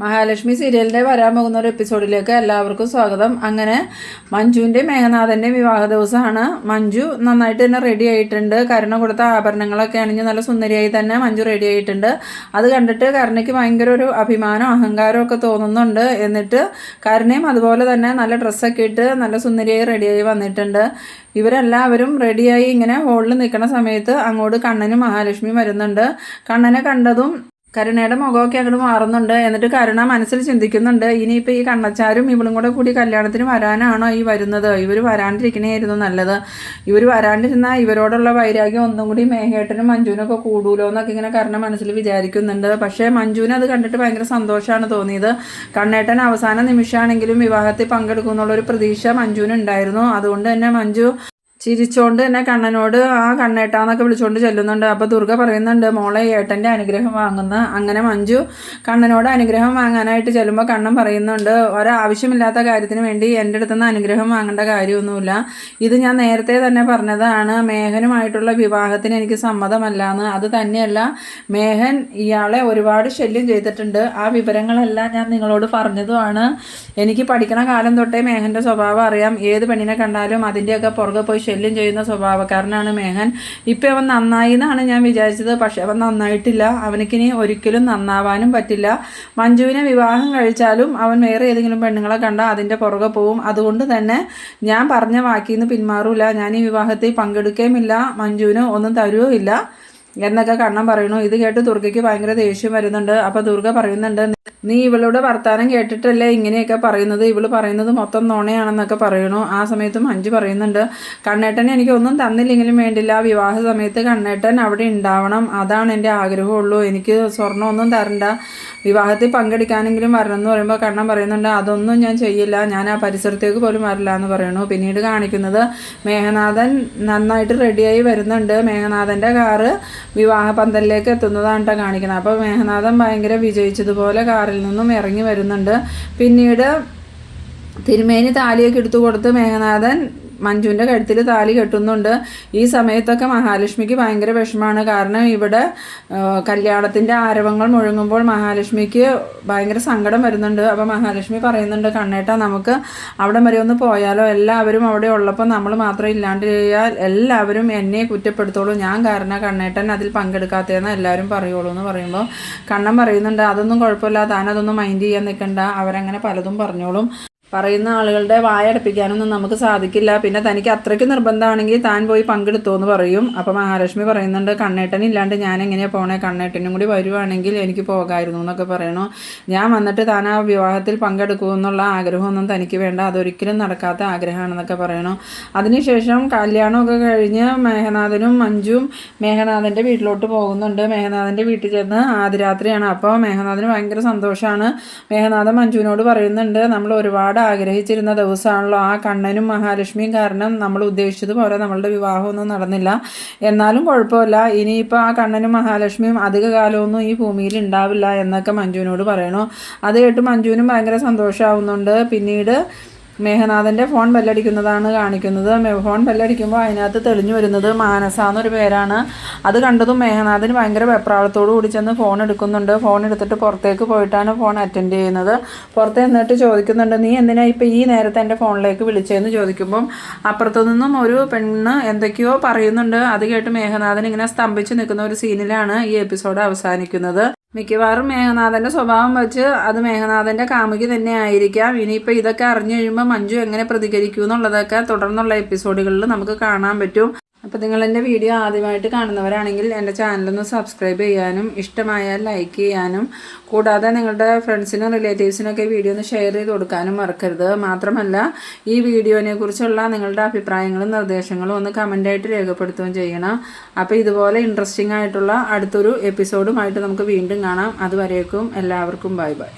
മഹാലക്ഷ്മി സീരിയലിന്റെ വരാൻ പോകുന്ന ഒരു എപ്പിസോഡിലേക്ക് എല്ലാവർക്കും സ്വാഗതം. അങ്ങനെ മഞ്ജുവിന്റെ മേഘനാഥന്റെ വിവാഹ ദിവസമാണ്. മഞ്ജു നന്നായിട്ട് തന്നെ റെഡി ആയിട്ടുണ്ട്. കരുണ കൊടുത്ത ആഭരണങ്ങളൊക്കെ അണിഞ്ഞ് നല്ല സുന്ദരിയായി തന്നെ മഞ്ജു റെഡി ആയിട്ടുണ്ട്. അത് കണ്ടിട്ട് കരുണയ്ക്ക് ഭയങ്കര ഒരു അഭിമാനം അഹങ്കാരം ഒക്കെ തോന്നുന്നുണ്ട്. എന്നിട്ട് കരുണയും അതുപോലെ തന്നെ നല്ല ഡ്രസ്സൊക്കെ ഇട്ട് നല്ല സുന്ദരിയായി റെഡിയായി വന്നിട്ടുണ്ട്. ഇവരെല്ലാവരും റെഡിയായി ഇങ്ങനെ ഹോളിൽ നിൽക്കുന്ന സമയത്ത് അങ്ങോട്ട് കണ്ണനും മഹാലക്ഷ്മിയും വരുന്നുണ്ട്. കണ്ണനെ കണ്ടതും കരുണയുടെ മുഖമൊക്കെ അങ്ങോട്ട് മാറുന്നുണ്ട്. എന്നിട്ട് കരുണ മനസ്സിൽ ചിന്തിക്കുന്നുണ്ട്. ഇനിയിപ്പോൾ ഈ കണ്ണച്ചാരും ഇവളും കൂടെ കൂടി കല്യാണത്തിന് വരാനാണോ ഈ വരുന്നത്? ഇവർ വരാണ്ടിരിക്കണേയായിരുന്നു നല്ലത്. ഇവർ വരാണ്ടിരുന്നാൽ ഇവരോടുള്ള വൈരാഗ്യം ഒന്നും കൂടി മേഘേട്ടനും മഞ്ജുവിനൊക്കെ കൂടൂലോ എന്നൊക്കെ ഇങ്ങനെ കരുണ മനസ്സിൽ വിചാരിക്കുന്നുണ്ട്. പക്ഷേ മഞ്ജുവിന് അത് കണ്ടിട്ട് ഭയങ്കര സന്തോഷമാണ് തോന്നിയത്. കണ്ണേട്ടൻ അവസാന നിമിഷമാണെങ്കിലും വിവാഹത്തിൽ പങ്കെടുക്കുമെന്നുള്ളൊരു പ്രതീക്ഷ മഞ്ജുവിനുണ്ടായിരുന്നു. അതുകൊണ്ട് തന്നെ മഞ്ജു ചിരിച്ചോണ്ട് തന്നെ കണ്ണനോട് ആ കണ്ണേട്ടാന്നൊക്കെ വിളിച്ചുകൊണ്ട് ചെല്ലുന്നുണ്ട്. അപ്പോൾ ദുർഗ പറയുന്നുണ്ട് മോളെ ഏട്ടന്റെ അനുഗ്രഹം വാങ്ങുന്ന അങ്ങനെ മഞ്ജു കണ്ണനോട് അനുഗ്രഹം വാങ്ങാനായിട്ട് ചെല്ലുമ്പോൾ കണ്ണൻ പറയുന്നുണ്ട് ഒരാവശ്യമില്ലാത്ത കാര്യത്തിന് വേണ്ടി എന്റെ അടുത്ത് നിന്ന് അനുഗ്രഹം വാങ്ങേണ്ട കാര്യമൊന്നുമില്ല. ഇത് ഞാൻ നേരത്തെ തന്നെ പറഞ്ഞതാണ് മേഘനുമായിട്ടുള്ള വിവാഹത്തിന് എനിക്ക് സമ്മതമല്ല എന്ന് അത് തന്നെയല്ല മേഘൻ ഇയാളെ ഒരുപാട് ശല്യം ചെയ്തിട്ടുണ്ട്. ആ വിവരങ്ങളെല്ലാം ഞാൻ നിങ്ങളോട് പറഞ്ഞതുമാണ്. എനിക്ക് പഠിക്കണ കാലം തൊട്ടേ മേഘന്റെ സ്വഭാവം അറിയാം. ഏത് പെണ്ണിനെ കണ്ടാലും അതിന്റെയൊക്കെ പുറകെ പോയി ശല്യം ചെയ്യുന്ന സ്വഭാവക്കാരനാണ് മേഘൻ. ഇപ്പം അവൻ നന്നായി എന്നാണ് ഞാൻ വിചാരിച്ചത്. പക്ഷെ അവൻ നന്നായിട്ടില്ല. അവനക്കിനി ഒരിക്കലും നന്നാവാനും പറ്റില്ല. മഞ്ജുവിനെ വിവാഹം കഴിച്ചാലും അവൻ വേറെ ഏതെങ്കിലും പെണ്ണുങ്ങളെ കണ്ടാൽ അതിന്റെ പുറകെ പോവും. അതുകൊണ്ട് തന്നെ ഞാൻ പറഞ്ഞ വാക്കിൽ നിന്ന് പിന്മാറൂല. ഞാൻ ഈ വിവാഹത്തിൽ പങ്കെടുക്കുകയുമില്ല മഞ്ജുവിന് ഒന്നും തരുവുമില്ല എന്നൊക്കെ കണ്ണൻ പറയുന്നു. ഇത് കേട്ട് ദുർഗയ്ക്ക് ഭയങ്കര ദേഷ്യം വരുന്നുണ്ട്. അപ്പോൾ ദുർഗ പറയുന്നുണ്ട് നീ ഇവളുടെ വർത്താനം കേട്ടിട്ടല്ലേ ഇങ്ങനെയൊക്കെ പറയുന്നത്? ഇവൾ പറയുന്നത് മൊത്തം നോണയാണെന്നൊക്കെ പറയണു ആ സമയത്തും മഞ്ജു പറയുന്നുണ്ട് കണ്ണേട്ടൻ എനിക്ക് ഒന്നും തന്നില്ലെങ്കിലും വേണ്ടില്ല. വിവാഹ സമയത്ത് കണ്ണേട്ടൻ അവിടെ ഉണ്ടാവണം. അതാണ് എന്റെ ആഗ്രഹമുള്ളൂ. എനിക്ക് സ്വർണമൊന്നും തരണ്ട. വിവാഹത്തിൽ പങ്കെടുക്കാനെങ്കിലും വരണം എന്ന് പറയുമ്പോൾ കണ്ണൻ പറയുന്നുണ്ട് അതൊന്നും ഞാൻ ചെയ്യില്ല. ഞാൻ ആ പരിസരത്തേക്ക് പോലും വരില്ല എന്ന് പറയുന്നു. പിന്നീട് കാണിക്കുന്നത് മേഘനാഥൻ നന്നായിട്ട് റെഡിയായി വരുന്നുണ്ട്. മേഘനാഥന്റെ കാറ് വിവാഹ പന്തലിലേക്ക് എത്തുന്നതാണ് കേട്ടോ കാണിക്കുന്നത് അപ്പോൾ മേഘനാഥൻ ഭയങ്കര വിജയിച്ചതുപോലെ കാറിൽ നിന്നും ഇറങ്ങി വരുന്നുണ്ട്. പിന്നീട് തിരുമേനി താലിയൊക്കെ എടുത്തു കൊടുത്ത് മേഘനാഥൻ മഞ്ജുവിന്റെ കഴുത്തിൽ താലി കെട്ടുന്നുണ്ട്. ഈ സമയത്തൊക്കെ മഹാലക്ഷ്മിക്ക് ഭയങ്കര വിഷമമാണ്. കാരണം ഇവിടെ കല്യാണത്തിന്റെ ആരവങ്ങൾ മുഴങ്ങുമ്പോൾ മഹാലക്ഷ്മിക്ക് ഭയങ്കര സങ്കടം വരുന്നുണ്ട്. അപ്പോൾ മഹാലക്ഷ്മി പറയുന്നുണ്ട് കണ്ണേട്ടാ നമുക്ക് അവിടെ വരെ ഒന്ന് പോയാലോ? എല്ലാവരും അവിടെ ഉള്ളപ്പോൾ നമ്മൾ മാത്രം ഇല്ലാണ്ട് എല്ലാവരും എന്നെ കുറ്റപ്പെടുത്തോളൂ ഞാൻ കാരണം കണ്ണേട്ടൻ അതിൽ പങ്കെടുക്കാത്തതെന്ന് എല്ലാവരും പറയുള്ളൂ. എന്ന് പറയുമ്പോൾ കണ്ണൻ പറയുന്നുണ്ട് അതൊന്നും കുഴപ്പമില്ല. താൻ അതൊന്നും മൈൻഡ് ചെയ്യാൻ നിൽക്കണ്ട അവരങ്ങനെ പലതും പറഞ്ഞോളും. പറയുന്ന ആളുകളുടെ വായ വായടപ്പിക്കാനൊന്നും നമുക്ക് സാധിക്കില്ല. പിന്നെ തനിക്ക് അത്രയ്ക്ക് നിർബന്ധമാണെങ്കിൽ താൻ പോയി പങ്കെടുത്തു എന്ന് പറയും. അപ്പോൾ മഹാലക്ഷ്മി പറയുന്നുണ്ട് കണ്ണേട്ടൻ ഇല്ലാണ്ട് ഞാൻ എങ്ങനെയാണ് പോണേ? കണ്ണേട്ടനും കൂടി വരുവാണെങ്കിൽ എനിക്ക് പോകായിരുന്നു എന്നൊക്കെ പറയണു. ഞാൻ വന്നിട്ട് താൻ ആ വിവാഹത്തിൽ പങ്കെടുക്കുമെന്നുള്ള ആഗ്രഹമൊന്നും തനിക്ക് വേണ്ട. അതൊരിക്കലും നടക്കാത്ത ആഗ്രഹമാണെന്നൊക്കെ പറയണു. അതിനുശേഷം കല്യാണമൊക്കെ കഴിഞ്ഞ് മേഘനാഥനും മഞ്ജുവും മേഘനാഥന്റെ വീട്ടിലോട്ട് പോകുന്നുണ്ട്. മേഘനാഥന്റെ വീട്ടിൽ ചെന്ന് ആദ്യരാത്രിയാണ്. അപ്പോൾ മേഘനാഥന് ഭയങ്കര സന്തോഷമാണ് മേഘനാഥൻ മഞ്ജുവിനോട് പറയുന്നുണ്ട് നമ്മൾ ഒരുപാട് ഒരുപാട് ആഗ്രഹിച്ചിരുന്ന ദിവസമാണല്ലോ ആ കണ്ണനും മഹാലക്ഷ്മിയും കാരണം നമ്മൾ ഉദ്ദേശിച്ചതുപോലെ നമ്മളുടെ വിവാഹമൊന്നും നടന്നില്ല. എന്നാലും കുഴപ്പമില്ല. ഇനിയിപ്പോൾ ആ കണ്ണനും മഹാലക്ഷ്മിയും അധിക കാലമൊന്നും ഈ ഭൂമിയിൽ ഉണ്ടാവില്ല എന്നൊക്കെ മഞ്ജുവിനോട് പറയണു. അത് കേട്ട് മഞ്ജുവിനും ഭയങ്കര സന്തോഷമാവുന്നുണ്ട്. പിന്നീട് മേഘനാഥന്റെ ഫോൺ ബെല്ലടിക്കുന്നതാണ് കാണിക്കുന്നത്. ഫോൺ ബെല്ലടിക്കുമ്പോൾ അതിനകത്ത് തെളിഞ്ഞു വരുന്നത് മാനസ എന്നൊരു പേരാണ്. അത് കണ്ടതും മേഘനാഥന് ഭയങ്കര വെപ്രാളത്തോടു കൂടി ചെന്ന് ഫോൺ എടുക്കുന്നുണ്ട്. ഫോൺ എടുത്തിട്ട് പുറത്തേക്ക് പോയിട്ടാണ് ഫോൺ അറ്റൻഡ് ചെയ്യുന്നത്. പുറത്ത് നിന്നിട്ട് ചോദിക്കുന്നുണ്ട് നീ എന്തിനാ ഇപ്പോൾ ഈ നേരത്തെ എന്റെ ഫോണിലേക്ക് വിളിച്ചതെന്ന് ചോദിക്കുമ്പം അപ്പുറത്തു നിന്നും ഒരു പെണ്ണ് എന്തൊക്കെയോ പറയുന്നുണ്ട്. അത് കേട്ട് മേഘനാഥൻ ഇങ്ങനെ സ്തംഭിച്ച് നിൽക്കുന്ന ഒരു സീനിലാണ് ഈ എപ്പിസോഡ് അവസാനിക്കുന്നത്. മിക്കവാറും മേഘനാഥന്റെ സ്വഭാവം വെച്ച് അത് മേഘനാഥന്റെ കാമുകി തന്നെ ആയിരിക്കാം. ഇനിയിപ്പോൾ ഇതൊക്കെ അറിഞ്ഞു കഴിയുമ്പോൾ മഞ്ജു എങ്ങനെ പ്രതികരിക്കും എന്നുള്ളതൊക്കെ തുടർന്നുള്ള എപ്പിസോഡുകളിൽ നമുക്ക് കാണാൻ പറ്റും. അപ്പോൾ നിങ്ങൾ എന്റെ വീഡിയോ ആദ്യമായിട്ട് കാണുന്നവരാണെങ്കിൽ എന്റെ ചാനലൊന്ന് സബ്സ്ക്രൈബ് ചെയ്യാനും ഇഷ്ടമായാൽ ലൈക്ക് ചെയ്യാനും കൂടാതെ നിങ്ങളുടെ ഫ്രണ്ട്സിനും റിലേറ്റീവ്സിനൊക്കെ വീഡിയോ ഒന്ന് ഷെയർ ചെയ്ത് കൊടുക്കാനും മറക്കരുത്. മാത്രമല്ല ഈ വീഡിയോനെ കുറിച്ചുള്ള നിങ്ങളുടെ അഭിപ്രായങ്ങളും നിർദ്ദേശങ്ങളും ഒന്ന് കമന്റായിട്ട് രേഖപ്പെടുത്തുകയും ചെയ്യണം. അപ്പോൾ ഇതുപോലെ ഇൻട്രസ്റ്റിംഗ് ആയിട്ടുള്ള അടുത്തൊരു എപ്പിസോഡുമായിട്ട് നമുക്ക് വീണ്ടും കാണാം. അതുവരേക്കും എല്ലാവർക്കും ബൈ ബൈ